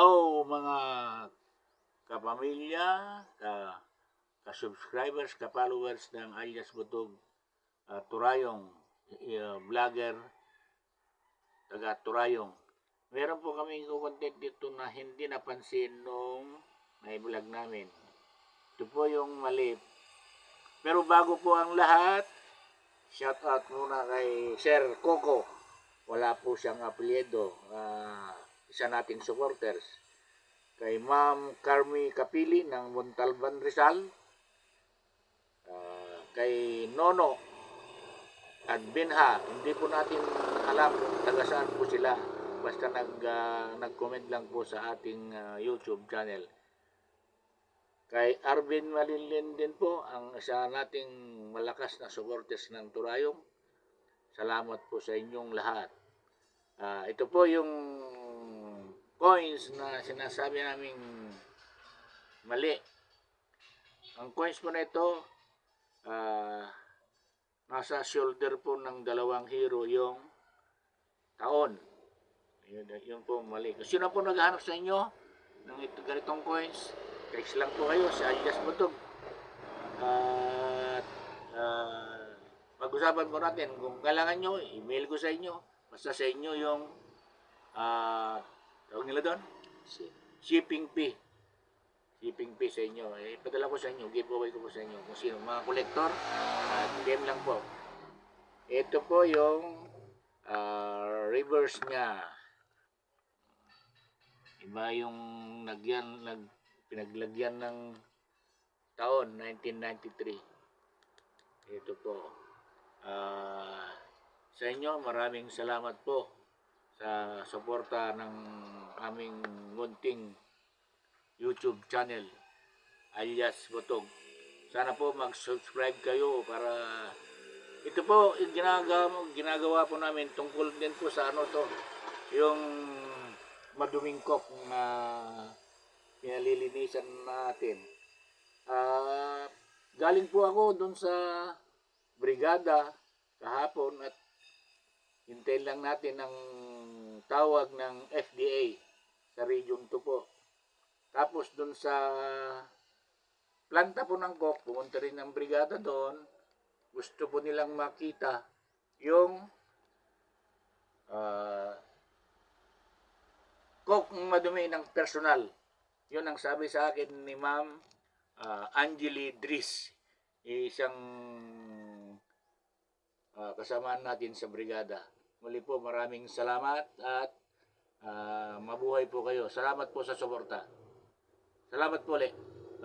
Hello mga kapamilya, ka, ka-subscribers, ka-followers ng alias Butog uh, Turayong uh, vlogger taga Turayong. Meron po kaming content dito na hindi napansin nung may vlog namin. Ito po yung mali. Pero bago po ang lahat, shout out muna kay Sir Coco. Wala po siyang apelyido. Ah, isa nating supporters. Kay Ma'am Carmi Kapili ng Montalban Rizal. Ah, kay Nono at Binha. Hindi po natin alam kung taga saan po sila. Basta nag, ah, nag-comment lang po sa ating ah, YouTube channel. Kay Arvin Malilin din po, ang isa nating malakas na supporters ng Turayong. Salamat po sa inyong lahat. Ah, ito po yung coins na sinasabi naming mali. Ang coins po na ito, ah, nasa shoulder po ng dalawang hero yung taon. Yun, yun po mali. Kung sino po naghahanap sa inyo ng ito, ganitong coins, text lang po kayo sa alias Butog. At ah, pag-usapan po natin kung kailangan nyo, email ko sa inyo. Basta sa inyo yung ah tawag nila doon? Shipping fee. Shipping fee sa inyo. Eh, padala ko sa inyo. Giveaway ko po sa inyo. Kung sino. Mga kolektor. At game lang po. Ito po yung ah, reverse niya. Iba yung nagyan, nag, pinaglagyan ng taon, 1993. Ito po. Ah, sa inyo, maraming salamat po sa suporta ng aming munting YouTube channel alias Botog. Sana po mag-subscribe kayo para ito po ginagawa, ginagawa po namin tungkol din po sa ano to yung maduming kok na pinalilinisan natin. Ah, galing po ako doon sa brigada kahapon at hintayin lang natin ang tawag ng FDA sa Region 2 po. Tapos doon sa planta po ng kok, pumunta rin ng brigada doon. Gusto po nilang makita yung ah kok madumi ng personal. Yun ang sabi sa akin ni Ma'am ah, Angeli Dris, isang ah, kasamaan natin sa brigada. Muli po maraming salamat at ah, mabuhay po kayo. Salamat po sa suporta. Salamat po ulit.